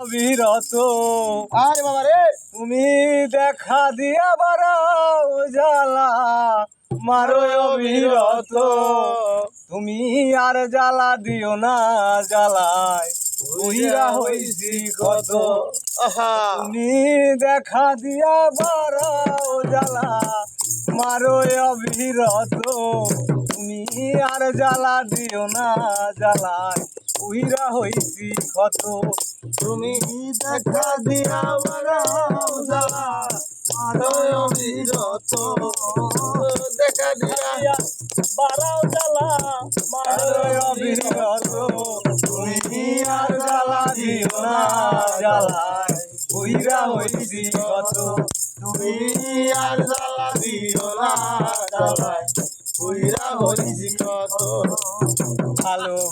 বিরত আরে বাবা রে। তুমি দেখা দিয়া বারাও জ্বালা মারো অবিরত। তুমি আর জ্বালা দিও না জ্বালায় উইরা হইছি কত তুমি দেখা দিয়া বারাও জ্বালা মারো অবিরত। তুমি আর জ্বালা দিও না জ্বালায় উইরা হইছি কত তুমি দেখা দিয়া বারাও জ্বালা মারো অবিরত দেখা দিয়া বারাও জ্বালা মারো অবিরত তুমি আর জ্বালা দিও না, জ্বালায় উইরা হইছি কত। তুমি আর জ্বালা দিও না, জ্বালায় পুইরা হইছি কত।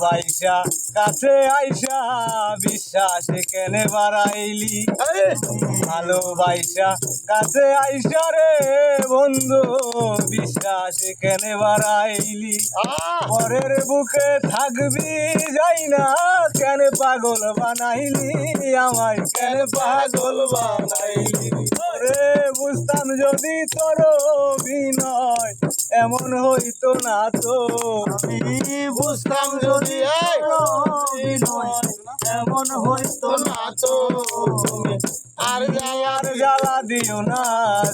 ভালোবাইসা কাছে আইসা বিশ্বাস কেনে বাড়াইলি? ভালোবাইসা কাছে আইসা রে বন্ধু বিশ্বাস কেনে বাড়াইলি? পরের বুকে থাকবি যাই না কেন পাগল বানাইলি? আমায় কেন পাগল বানাইলি? রে বুঝতাম যদি তোর বিনয় এমন হইতো না তো। আমি বুঝতাম যদি এমন হইতো না তো। আর আর জ্বালা দিও না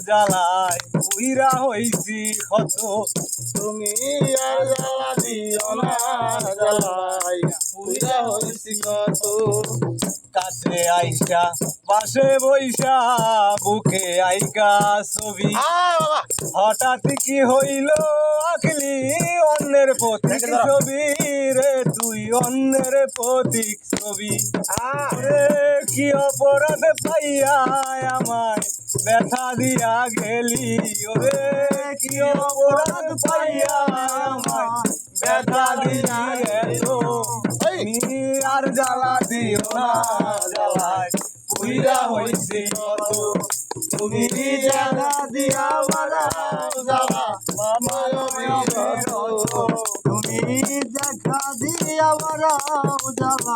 জ্বালায় উইরা হইছি কত তুমি আর জ্বালা দিও না জ্বালাই পুইরা হইছি কত কাছে আইসা পাশে বইসা বুকে আইকা ছবি। হঠাৎ কি হইল আখলি অন্যের প্রতীক ছবি রে তুই অন্যের প্রতীক ছবি। রে কি অপরাধ পাইয়া আমায় ব্যথা দিয়া গেলি? ওরে কি অপরাধ পাইয়া দিও না জ্বালায় পুইরা হইছে কত তুমি জায়গা দিয়া বাড়াও জ্বালা তুমি দেখা দিয়া বাড়াও জ্বালা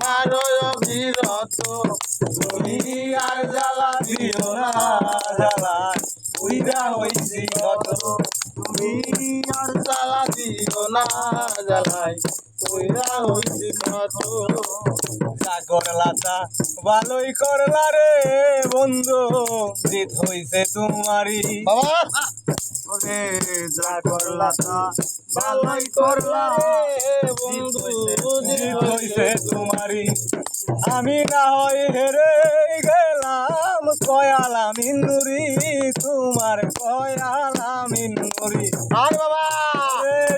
মারো বিরত তুমি আর জ্বালা দিও না জ্বালায় পুইরা হইছে কত তুমি আর জ্বালা দিও না, জ্বালাই। কইরা হইছি কত সাগর লাতা ভালোই করলা রে বন্ধু জিত হইছে তোমারি বাবা! ওরে করলা ভালোই করলা রে বন্ধু জিত হইছে তোমারি আমি না হয় হেরে গেলাম কয়ালাম ইন্দুরি তোমার কয়ালাম ইন্দুরি আর বাবা!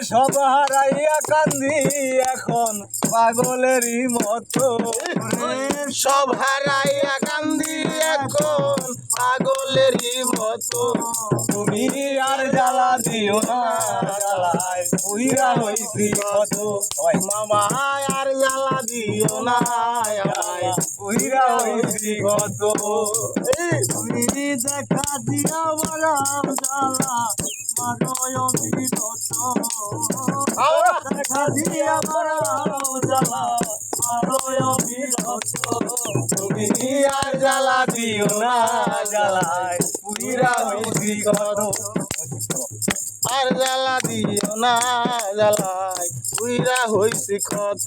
সব হারাইয়া কান্দি এখন পাগলেরই মতো। সব হারাইয়া কান্দি এখন পাগলেরই মতো। তুমি আর জ্বালা দিও না জ্বালায় উইরা হইছি কত। সবাই মামা আর জ্বালা দিও না। উইরা হইছি কত। তুমি দেখা দিয়া বারাম জ্বালা মারয় দেখা দিয়া বারাম জ্বালা আর জ্বালা দিও না জ্বালায়? উইরা হইছি কত আর জ্বালা দিও না জ্বালাই উইরা হইছি কত